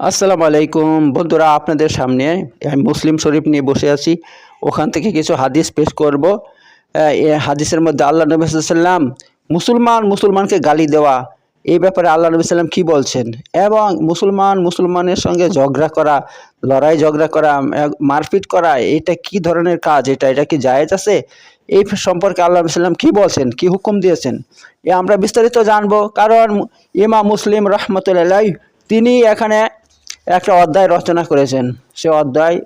আসসালামু আলাইকুম। বন্ধুরা, আপনাদের সামনে আমি মুসলিম শরীফ নিয়ে বসে আছি। ওখান থেকে কিছু হাদিস পেশ করব। হাদিসের মধ্যে আল্লাহ নবী সাল্লাম মুসলমান মুসলমানকে গালি দেওয়া, এই ব্যাপারে আল্লাহ নবী সাল্লাম কী বলছেন? এবং মুসলমান মুসলমানের সঙ্গে ঝগড়া করা, লড়াই ঝগড়া করা মারপিট করা, এটা কি ধরনের কাজ? এটা এটা কি জায়েজ আছে? এই সম্পর্কে আল্লাহ সাল্লাম কী বলছেন? কি হুকুম দিয়েছেন? এ আমরা বিস্তারিত জানব। কারণ ইমা মুসলিম রহমতুল্লাহ তিনি এখানে একটা অধ্যায় রচনা করেছেন। সে অধ্যায়,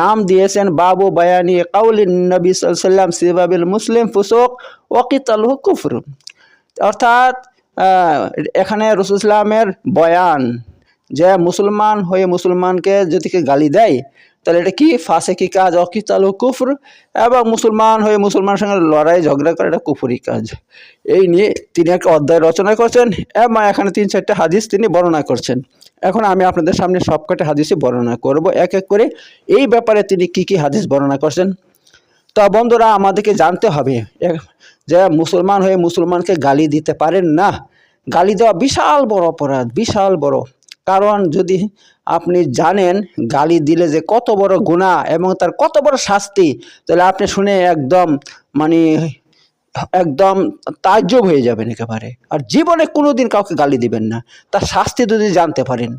নাম দিয়েছেন বাবু বায়ানি কাউলিন নবী সাল্লাম সিবাবিল মুসলিম ফুসুক ওকিতাল কুফর। অর্থাৎ এখানে রসুল ইসলামের বয়ান যে মুসলমান হয়ে মুসলমানকে যদি গালি দেয় তাহলে এটা কি? ফাঁসে কি কাজ, অকিতাল কুফর এবং মুসলমান হয়ে মুসলমানের সঙ্গে লড়াই, ঝগড়া করে এটা কুফুরি কাজ। এই নিয়ে তিনি একটা অধ্যায় রচনা করছেন এবং এখানে তিন চারটে হাদিস তিনি বর্ণনা করছেন। এখন আমি আপনাদের সামনে সবকটা হাদিসই বর্ণনা করব। এক এক করে এই ব্যাপারে তিনি কি কি হাদিস বর্ণনা করছেন? তো বন্ধুরা, আমাদেরকে জানতে হবে যে মুসলমান হয়ে মুসলমানকে গালি দিতে পারেন না। গালি দেওয়া বিশাল বড় অপরাধ, বিশাল বড়। কারণ যদি আপনি জানেন, গালি দিলে যে কত বড় গুণা এবং তার কত বড় শাস্তি, তাহলে আপনি শুনে একদম মানে একদম তাজ্জব হয়ে যাবেন একেবারে। আর জীবনে কোনো দিন কাউকে গালি দিবেন না। তার শাস্তি যদি জানতে পারেন।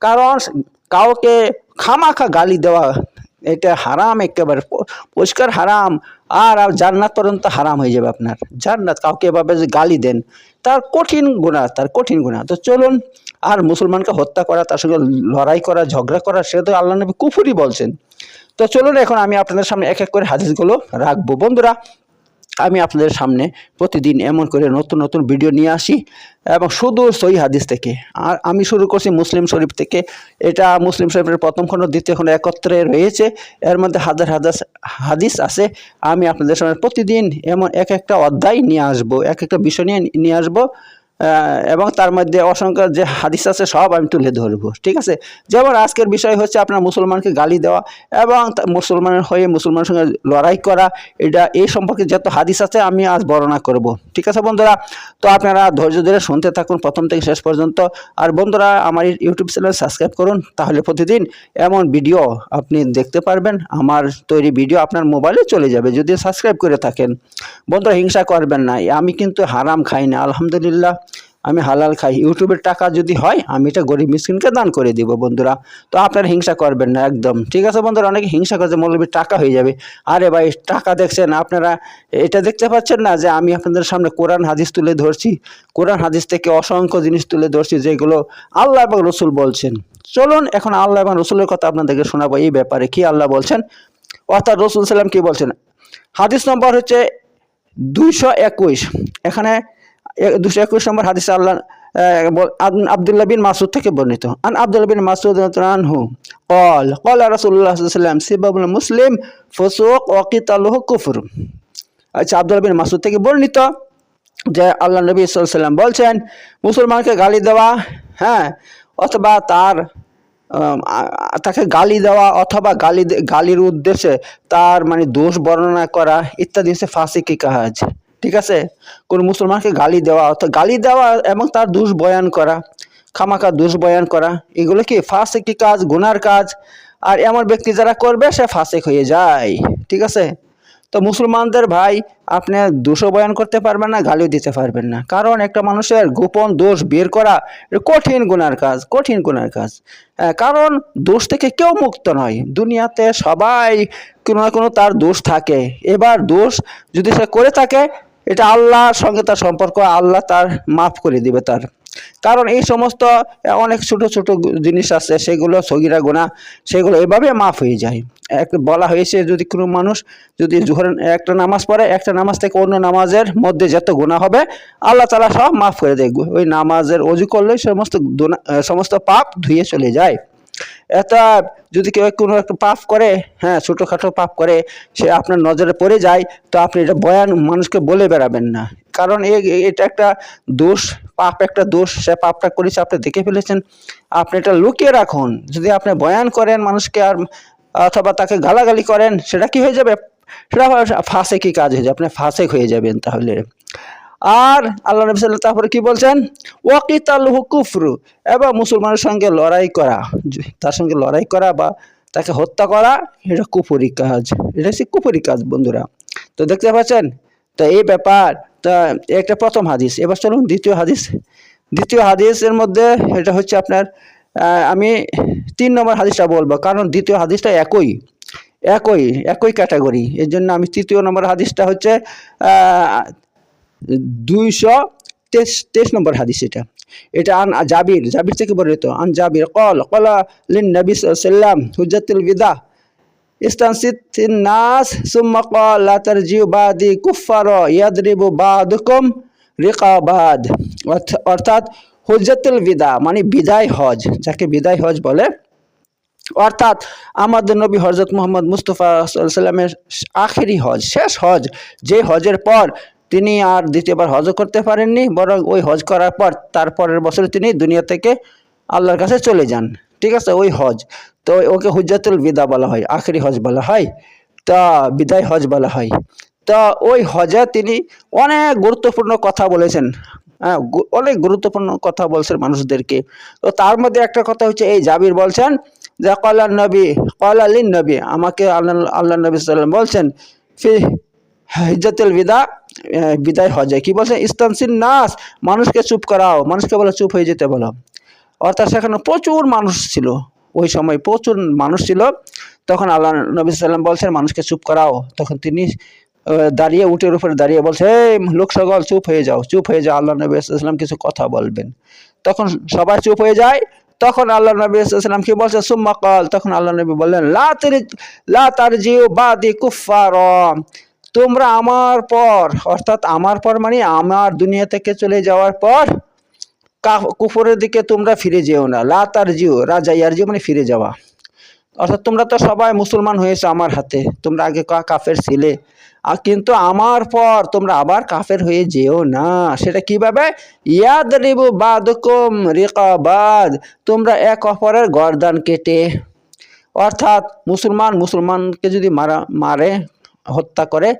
কারণ কাউকে খামাখা গালি দেওয়া এটা হারাম একেবারে। পরিষ্কার হারাম। আর জান্নাত পর্যন্ত হারাম হয়ে যাবে আপনার। জান্নাত কাউকে এভাবে যে গালি দেন, তার কঠিন গুণা তার কঠিন গুণা তো চলুন, আর মুসলমানকে হত্যা করা, তার সঙ্গে লড়াই করা, ঝগড়া করা, সেটা তো আল্লাহ নবী কুফুরি বলছেন। তো চলুন, এখন আমি আপনাদের সামনে এক এক করে হাদিসগুলো রাখব। বন্ধুরা আমি আপনাদের সামনে প্রতিদিন এমন করে নতুন নতুন ভিডিও নিয়ে আসি এবং শুধু সই হাদিস থেকে। আর আমি শুরু করছি মুসলিম শরীফ থেকে। এটা মুসলিম শরীফের প্রথম খণ্ড, দ্বিতীয় খণ্ড একত্রে রয়েছে। এর মধ্যে হাজার হাজার হাদিস আছে। আমি আপনাদের সামনে প্রতিদিন এমন এক একটা অধ্যায় নিয়ে আসব, এক একটা বিষয় নিয়ে নিয়ে আসব। এবং তার মধ্যে অসংখ্য যে হাদিস আছে, সব আমি তুলে ধরবো, ঠিক আছে? যেমন আজকের বিষয় হচ্ছে আপনার মুসলমানকে গালি দেওয়া এবং মুসলমানের হয়ে মুসলমানের সঙ্গে লড়াই করা। এটা, এই সম্পর্কে যত হাদিস আছে আমি আজ বর্ণনা করব, ঠিক আছে বন্ধুরা? তো আপনারা ধৈর্য ধরে শুনতে থাকুন প্রথম থেকে শেষ পর্যন্ত। আর বন্ধুরা, আমার ইউটিউব চ্যানেল সাবস্ক্রাইব করুন, তাহলে প্রতিদিন এমন ভিডিও আপনি দেখতে পারবেন। আমার তৈরি ভিডিও আপনার মোবাইলে চলে যাবে, যদি সাবস্ক্রাইব করে থাকেন। বন্ধুরা, হিংসা করবেন না, আমি কিন্তু হারাম খাই না, আলহামদুলিল্লাহ। আমি হালাল খাই। ইউটিউবের টাকা যদি হয়, আমি এটা গরিব মিসকিনকে দান করে দিব বন্ধুরা। তো আপনারা হিংসা করবেন না, একদম। ঠিক আছে বন্ধুরা, অনেকে হিংসা করছে মৌলবীর টাকা হয়ে যাবে। আরে ভাই, টাকা দেখছেন, আপনারা এটা দেখতে পাচ্ছেন না যে আমি আপনাদের সামনে কোরআন, হাদিস তুলে ধরছি। কোরআন, হাদিস থেকে অসংখ্য জিনিস তুলে ধরছি যেগুলো আল্লাহ এবং রসুল বলছেন। চলুন, এখন আল্লাহ এবং রসুলের কথা আপনাদেরকে শোনাবো এই ব্যাপারে। কি আল্লাহ বলছেন? অর্থাৎ রসুল সাল্লাম কি বলছেন? হাদিস নম্বর হচ্ছে দুইশো একুশ। এখানে দুশো একুশ নম্বর হাদিস আল্লাহ আবদুল্লাহ বিন মাসুদ থেকে বর্ণিত। আন আবদুল্লাহ বিন মাসুদ আনহু কল কল রাসুল্লাহাম সিবাবুল মুসলিম ফসুক ওকিতালুহ কুফর। আচ্ছা আবদুল্লাহ বিন মাসুদ থেকে বর্ণিত যে আল্লাহ নবী সাল্লাম বলছেন, মুসলমানকে গালি দেওয়া হ্যাঁ অথবা তার তাকে গালি দেওয়া অথবা গালি গালির উদ্দেশ্যে তার মানে দোষ বর্ণনা করা ইত্যাদি হচ্ছে ফাঁসিকি কাজ ঠিক আছে? কোন মুসলমানকে গালি দেওয়া, অর্থাৎ গালি দেওয়া এবং তার দোষ বয়ান করা, খামাখা দোষ বয়ান করা, এগুলো কি ফাঁসিকি কাজ, গুনার কাজ? আর এমন ব্যক্তি যারা করবে, সে ফাঁসিক হয়ে যায়, ঠিক আছে? তো মুসলমানদের ভাই, আপনি দোষও বয়ান করতে পারবেন না, গালিও দিতে পারবেন না। কারণ একটা মানুষের গোপন দোষ বের করা কঠিন গুনার কাজ, কঠিন গুনার কাজ। কারণ দোষ থেকে কেউ মুক্ত নয়। দুনিয়াতে সবাই কোনো না কোনো তার দোষ থাকে। এবার দোষ যদি সে করে থাকে এটা আল্লাহর সঙ্গে তার সম্পর্ক, আল্লাহ তার মাফ করে দিবে তার। কারণ এই সমস্ত অনেক ছোট ছোট জিনিস আছে, সেগুলো সগিরা গোনা সেগুলো এভাবে মাফ হয়ে যায়। এক, বলা হয়েছে যদি কোনো মানুষ যদি জোহর একটা নামাজ পড়ে, একটা নামাজ থেকে অন্য নামাজের মধ্যে যত গোনা হবে, আল্লাহ তালা সব মাফ করে দেয়। ওই নামাজের অজু করলে সমস্ত সমস্ত পাপ ধুয়ে চলে যায়। এটা যদি কেউ কোনো একটা পাপ করে হ্যাঁ ছোটোখাটো পাপ করে, সে আপনার নজরে পড়ে যায়, তো আপনি এটা বয়ান মানুষকে বলে বেড়াবেন না। কারণ এটা একটা দোষ, পাপ একটা দোষ, সে পাপটা করেছে, আপনি দেখে ফেলেছেন। আপনি এটা লুকিয়ে রাখুন। যদি আপনি বয়ান করেন মানুষকে আর, অথবা তাকে গালাগালি করেন, সেটা কি হয়ে যাবে? সেটা ফাঁসে কি কাজ হয়ে যাবে? আপনি ফাঁসেক হয়ে যাবেন তাহলে। আর আল্লাহ নবী সাল্লাল্লাহু তারপরে কি বলছেন? ওয়াকিতালহু কুফরু, এবং মুসলমানের সঙ্গে লড়াই করা তার সঙ্গে লড়াই করা বা তাকে হত্যা করা, এটা কুপুরি কাজ, এটা হচ্ছে কুপুরি কাজ বন্ধুরা। তো দেখতে পাচ্ছেন? তো এই ব্যাপার, তা একটা প্রথম হাদিস, এবার চলুন দ্বিতীয় হাদিস। দ্বিতীয় হাদিসের মধ্যে এটা হচ্ছে আপনার আমি তিন নম্বর হাদিসটা বলব, কারণ দ্বিতীয় হাদিসটা একই একই একই ক্যাটাগরি, এর জন্য আমি তৃতীয় নম্বর হাদিসটা হচ্ছে দুইশো তেইশ তেইশ নম্বর হাদিস এটা এটা আন জাবির জাবির থেকে বর্ণিত আন জাবির কল কলা লিন নবী সাল্লাম হুজ্জাতুল বিদা ইস্তানসিত নাস সুম্মা قال لا ترجعوا بعدي كفار يضرب بعضكم রিকাবাদ অর্থাৎ হুজ্জাতুল বিদা মানে বিদায় হজ যাকে বিদায় হজ বলে অর্থাৎ আমাদের নবী হজরত মোহাম্মদ মুস্তফা সাল্লামের আখেরি হজ শেষ হজ যে হজের পর তিনি আর দ্বিতীয়বার হজও করতে পারেননি, বরং ওই হজ করার পর তার পরের বছর তিনি দুনিয়া থেকে আল্লাহর কাছে চলে যান। ঠিক আছে, ওই হজ। তো ওকে হুজ্জাতুল বিদা বলা হয়, আখেরি হজ বলা হয়, তা বিদায় হজ বলা হয়। তা ওই হজে তিনি অনেক গুরুত্বপূর্ণ কথা বলেছেন। হ্যাঁ অনেক গুরুত্বপূর্ণ কথা বলছেন মানুষদেরকে। তো তার মধ্যে একটা কথা হচ্ছে, এই জাবির বলছেন যে কল্যাণ নবী, কলালিন নবী। আমাকে আল্লাহ আল্লাহ নবী সাল্লাম বলছেন ফি হিজ্জাতুল বিদা বিদায় হজে কি বলছেন ইস্তানসিন নাস, মানুষকে চুপ করাও, মানুষকে বলো চুপ হয়ে যেতে বলো। অর্থাৎ সেখানে প্রচুর মানুষ ছিল। ওই সময় প্রচুর মানুষ ছিল। তখন আল্লাহ নবী সাল্লাম বলছেন, মানুষকে চুপ করাও। তখন তিনি দাঁড়িয়ে, উটের উপরে দাঁড়িয়ে বলছে, এই লোক সকল চুপ হয়ে যাও, চুপ হয়ে যাও। আল্লাহ নবী সাল্লাম কিছু কথা বলবেন। তখন সবাই চুপ হয়ে যায়। তখন আল্লাহ নবী সাল্লাম কি বলছে? সুম্মা কল তখন আল্লাহ নবী বললেন, লা তারি, লা তারজিউ বাদি কুফার তোমরা আমার পর, অর্থাৎ আমার পর মানে আমার দুনিয়া থেকে চলে যাওয়ার পর কাফ- কুফরের দিকে তোমরা ফিরে যেও না। লা তার জিও রাজা ইয়ার জিও মানে ফিরে যাওয়া। অর্থাৎ তোমরা তো সবাই মুসলমান হয়েছে আমার হাতে, তোমরা আগে কাফের ছিলে। আর কিন্তু আমার পর তোমরা আবার কাফের হয়ে যেও না। সেটা কীভাবে? ইয়াদ রিবু বাদকুম রিকাবাদ, তোমরা এক অপরের গর্দান কেটে। অর্থাৎ মুসলমান মুসলমানকে যদি মারা, মারে হত্যা করে,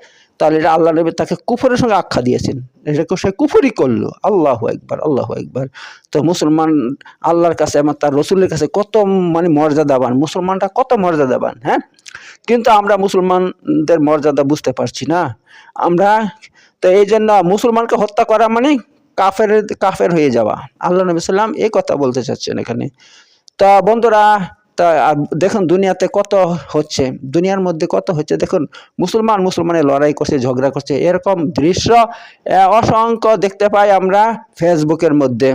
তাহলে এটা আল্লাহ নবী তাকে কুফরের সঙ্গে আখ্যা দিয়েছেন। এটাকে সে কুফরি করল। আল্লাহ একবার আল্লাহ একবার তো মুসলমান আল্লাহর কাছে আমার তার রসুলের কাছে কত মানে মর্যাদাবান মুসলমানটা কত মর্যাদাবান হ্যাঁ? কিন্তু আমরা মুসলমানদের মর্যাদা বুঝতে পারছি না। আমরা তো এই জন্য মুসলমানকে হত্যা করা মানে কাফের কাফের হয়ে যাওয়া। আল্লাহ নবী সাল্লাম এই কথা বলতে চাচ্ছেন এখানে। তা বন্ধুরা তা দেখুন দুনিয়াতে কত হচ্ছে, দুনিয়ার মধ্যে কত হচ্ছে, দেখুন মুসলমান মুসলমানের লড়াই করছে, ঝগড়া করছে, এরকম দৃশ্য অসংখ্য দেখতে পাই আমরা ফেসবুকের মধ্যে।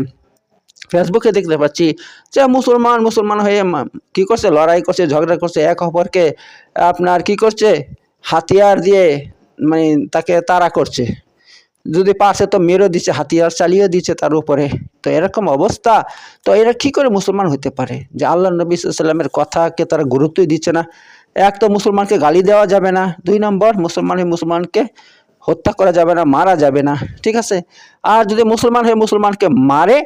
ফেসবুকে দেখতে পাচ্ছি যে মুসলমান মুসলমান হয়ে কি করছে, লড়াই করছে, ঝগড়া করছে, এক অপরকে আপনার কি করছে, হাতিয়ার দিয়ে মানে তাকে তাড়া করছে। যদি পারছে তো মেরেও দিচ্ছে হাতিয়ার চালিয়ে দিচ্ছে তার উপরে। তো এরকম অবস্থা। তো এরা কি করে মুসলমান হতে পারে? যে আল্লাহ নবী সাল্লামের কথাকে তারা গুরুত্বই দিচ্ছে না। এক তো মুসলমানকে গালি দেওয়া যাবে না। দুই নম্বর মুসলমান হয়ে মুসলমানকে হত্যা করা যাবে না, মারা যাবে না। ঠিক আছে? আর যদি মুসলমান হয়ে মুসলমানকে মারে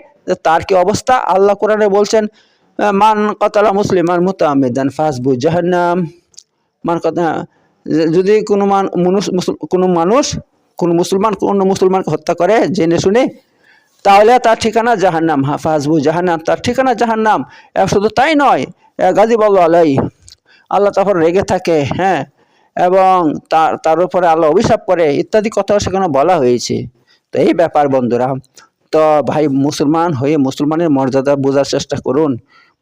তার কি অবস্থা? আল্লাহ কোরআনে বলছেন, মান কতালা মুসলিমান মুতামিদান ফাসবু জাহান্নাম। মান কথা যদি কোনো মান মানুষ কোনো মানুষ কোনো মুসলমান কোনো মুসলমানকে হত্যা করে, জেনে শুনে, তাহলে তার ঠিকানা জাহান্নাম, হাফাজবু জাহান্নাম, তার ঠিকানা জাহান্নাম। শুধু তাই নয় গাজী বল্ল আলাই, আল্লাহ তারপর রেগে থাকে হ্যাঁ এবং তার তার উপরে আল্লাহ অভিশাপ করে, ইত্যাদি কথাও সেখানে বলা হয়েছে। তো এই ব্যাপার বন্ধুরা, তো ভাই মুসলমান হয়ে মুসলমানের মর্যাদা বোঝার চেষ্টা করুন।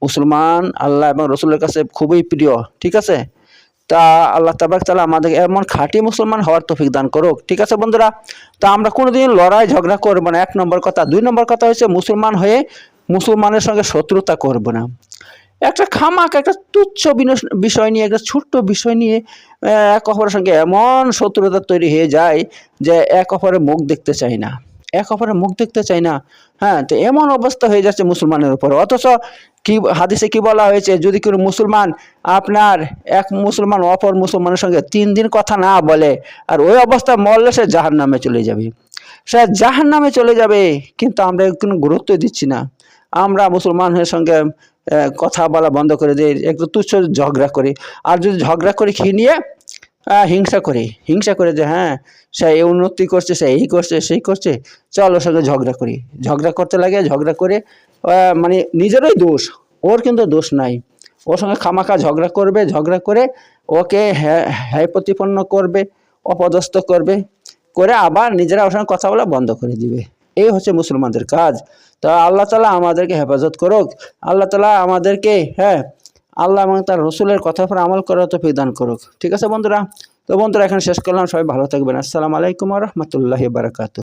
মুসলমান আল্লাহ এবং রসুলের কাছে খুবই প্রিয়, ঠিক আছে? তা আল্লাহ তাবাক তালা আমাদের এমন খাঁটি মুসলমান হওয়ার তফিক দান করুক। ঠিক আছে বন্ধুরা? তা আমরা কোনোদিন লড়াই, ঝগড়া করব না। এক নম্বর কথা। দুই নম্বর কথা হচ্ছে মুসলমান হয়ে মুসলমানের সঙ্গে শত্রুতা করব না। একটা খামাক, একটা তুচ্ছ বিষয় নিয়ে, একটা ছোট্ট বিষয় নিয়ে এক অপরের সঙ্গে এমন শত্রুতা তৈরি হয়ে যায় যে এক অপরের মুখ দেখতে চাই না। এক অপরের মুখ দেখতে চাই না। হ্যাঁ তো এমন অবস্থা হয়ে যাচ্ছে মুসলমানের উপর। অথচ কি, হাদিসে কি বলা হয়েছে, যদি কোনো মুসলমান আপনার এক মুসলমান অপর মুসলমানের সঙ্গে তিন দিন কথা না বলে, আর ওই অবস্থা মরলে সে জাহান নামে চলে যাবে। সে জাহান নামে চলে যাবে, কিন্তু আমরা কোনো গুরুত্ব দিচ্ছি না। আমরা মুসলমানের সঙ্গে কথা বলা বন্ধ করে দিই, একটু তুচ্ছ ঝগড়া করি। আর যদি ঝগড়া করে খেয়ে নিয়ে হিংসা করে হিংসা করে যে হ্যাঁ সে এই উন্নতি করছে সে এই করছে, সেই করছে। চল ওর সঙ্গে ঝগড়া করি। ঝগড়া করতে লাগে, ঝগড়া করে মানে নিজেরই দোষ, ওর কিন্তু দোষ নাই। ওর সঙ্গে খামাখা ঝগড়া করবে, ঝগড়া করে ওকে হ্যাঁ প্রতিপন্ন করবে, অপদস্থ করবে, করে আবার নিজেরা ওর সঙ্গে কথা বলা বন্ধ করে দিবে। এই হচ্ছে মুসলমানদের কাজ। তা আল্লাহ তালা আমাদেরকে হেফাজত করুক। আল্লাহ তালা আমাদেরকে হ্যাঁ আল্লাহ এবং তার রসুলের কথা উপর আমল করার তো দান করুক। ঠিক আছে বন্ধুরা? তো বন্ধুরা, এখন শেষ করলাম। সবাই ভালো থাকবেন। আসসালামু আলাইকুম রহমতুল্লাহ বারাকাতু